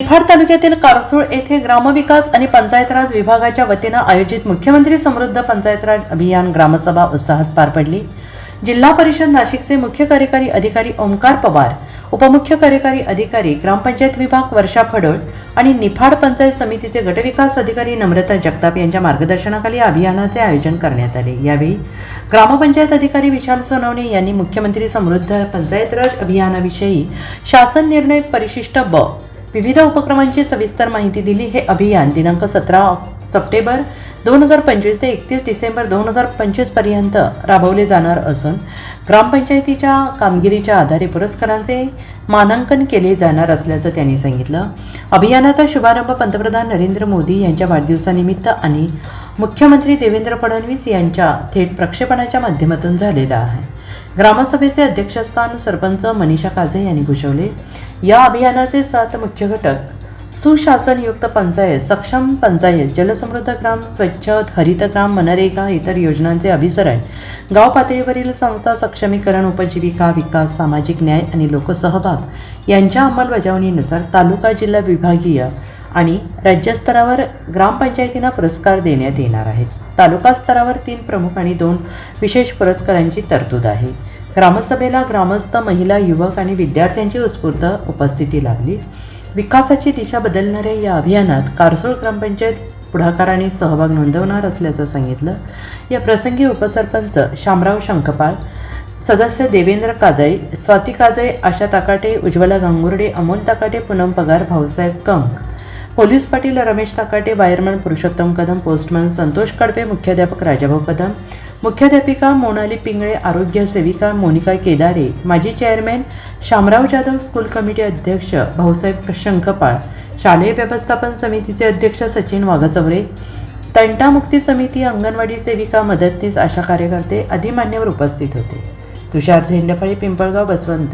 निफाड तालुक्यातील कारसूळ येथे ग्रामविकास आणि पंचायत राज विभागाच्या वतीनं आयोजित मुख्यमंत्री समृद्ध पंचायत राज अभियान ग्रामसभा उत्साहात पार पडली. जिल्हा परिषद नाशिकचे मुख्य कार्यकारी अधिकारी ओमकार पवार उपमुख्य कार्यकारी अधिकारी ग्रामपंचायत विभाग वर्षा फडोळ आणि निफाड पंचायत समितीचे गटविकास अधिकारी नम्रता जगताप यांच्या मार्गदर्शनाखाली अभियानाचे आयोजन करण्यात आले. यावेळी ग्रामपंचायत अधिकारी विशाल सोनवणे यांनी मुख्यमंत्री समृद्ध पंचायत राज अभियानाविषयी शासन निर्णय परिशिष्ट ब विविध उपक्रमांची सविस्तर माहिती दिली हे अभियान दिनांक सतरा सप्टेंबर दोन हजार पंचवीस ते एकतीस डिसेंबर दोन हजार पंचवीसपर्यंत राबवले जाणार असून ग्रामपंचायतीच्या कामगिरीच्या आधारे पुरस्कारांचे मानांकन केले जाणार असल्याचं त्यांनी सांगितलं. अभियानाचा शुभारंभ पंतप्रधान नरेंद्र मोदी यांच्या वाढदिवसानिमित्त आणि मुख्यमंत्री देवेंद्र फडणवीस यांच्या थेट प्रक्षेपणाच्या माध्यमातून झालेला आहे. ग्रामसभेचे अध्यक्षस्थान सरपंच मनीषा काझे यांनी भूषवले. या अभियानाचे सात मुख्य घटक. सुशासनयुक्त पंचायत सक्षम पंचायत जलसमृद्ध ग्राम स्वच्छ हरित ग्राम मनरेगा इतर योजनांचे अभिसरण. गाव पातळीवरील संस्था सक्षमीकरण उपजीविका विकास सामाजिक न्याय आणि लोकसहभाग यांच्या अंमलबजावणीनुसार तालुका जिल्हा विभागीय आणि राज्यस्तरावर ग्रामपंचायतींना पुरस्कार देण्यात येणार आहेत. तालुका स्तरावर तीन प्रमुख आणि दोन विशेष पुरस्कारांची तरतूद आहे. ग्रामसभेला ग्रामस्थ महिला युवक आणि विद्यार्थ्यांची उत्स्फूर्त उपस्थिती लाभली विकासाची दिशा बदलणाऱ्या या अभियानात कारसोळ ग्रामपंचायत पुढाकाराने सहभाग नोंदवणार असल्याचं सांगितलं. या प्रसंगी उपसरपंच शामराव शंखपाळ सदस्य देवेंद्र काजळे स्वाती काजळे आशा ताकाटे Ujjwala Gangurde Amol ताकाटे Poonam Pagar Bhausaheb Kank police Patil Ramesh Takate wireman Purushottam Kadam postman Santosh Kadpe मुख्याध्यापक राजाभाऊ कदम मुख्याध्यापिका मोनाली पिंगळे आरोग्य सेविका मोनिका केदारे माजी chairman Shamrao Jadhav school committee अध्यक्ष भाऊसाहेब शंखपाळ शालेय व्यवस्थापन समितीचे अध्यक्ष सचिन वाघचौरे तंटामुक्ती समिती अंगणवाडी सेविका मदतनीस आशा कार्यकर्ते आदी मान्यवर उपस्थित होते. तुषार झेंडफळे पिंपळगाव बसवंत.